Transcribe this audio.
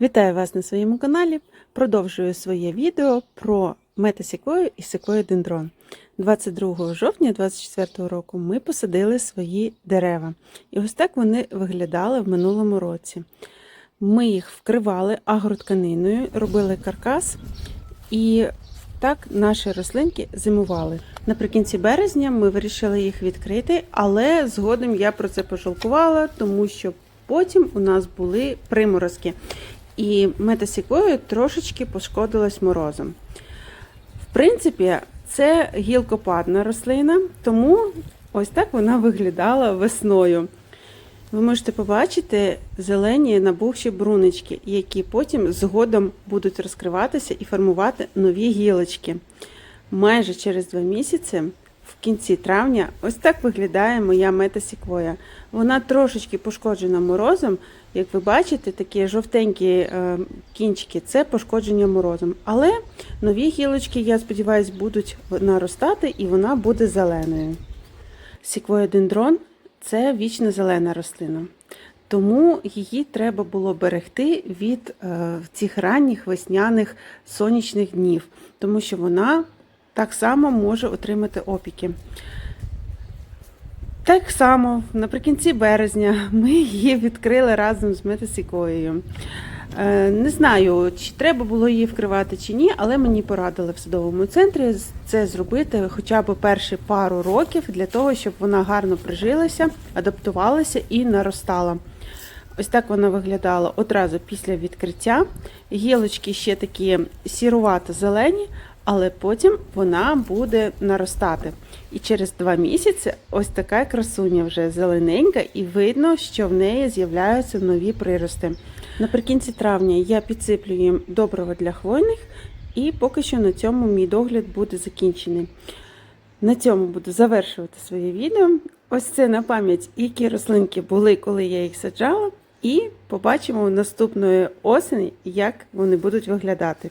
Вітаю вас на своєму каналі. Продовжую своє відео про метасікою і секою дендрон. 22 жовтня 2024 року ми посадили свої дерева. І ось так вони виглядали в минулому році. Ми їх вкривали агротканиною, робили каркас і так наші рослинки зимували. Наприкінці березня ми вирішили їх відкрити, але згодом я про це пожалкувала, тому що потім у нас були приморозки. І метасікою трошечки пошкодилась морозом. В принципі, це гілкопадна рослина, тому ось так вона виглядала весною. Ви можете побачити зелені набухші брунички, які потім згодом будуть розкриватися і формувати нові гілочки. Майже через два місяці, в кінці травня, ось так виглядає моя метасіквоя. Вона трошечки пошкоджена морозом. Як ви бачите, такі жовтенькі е, кінчики це пошкодження морозом. Але нові гілочки, я сподіваюся, будуть наростати і вона буде зеленою. Сіквоєдендрон це вічно зелена рослина. Тому її треба було берегти від е, цих ранніх весняних сонячних днів, тому що вона так само може отримати опіки. Так само наприкінці березня ми її відкрили разом з метасікоєю. Е, Не знаю, чи треба було її вкривати чи ні, але мені порадили в садовому центрі це зробити хоча б перші пару років для того, щоб вона гарно прижилася, адаптувалася і наростала. Ось так вона виглядала одразу після відкриття. Гілочки ще такі сірувато-зелені, але потім вона буде наростати. І через два місяці ось така красуня вже зелененька, і видно, що в неї з'являються нові прирости. Наприкінці травня я підсиплю їм добрива для хвойних, і поки що на цьому мій догляд буде закінчений. На цьому буду завершувати своє відео. Ось це на пам'ять, які рослинки були, коли я їх саджала. І побачимо наступної осені, як вони будуть виглядати.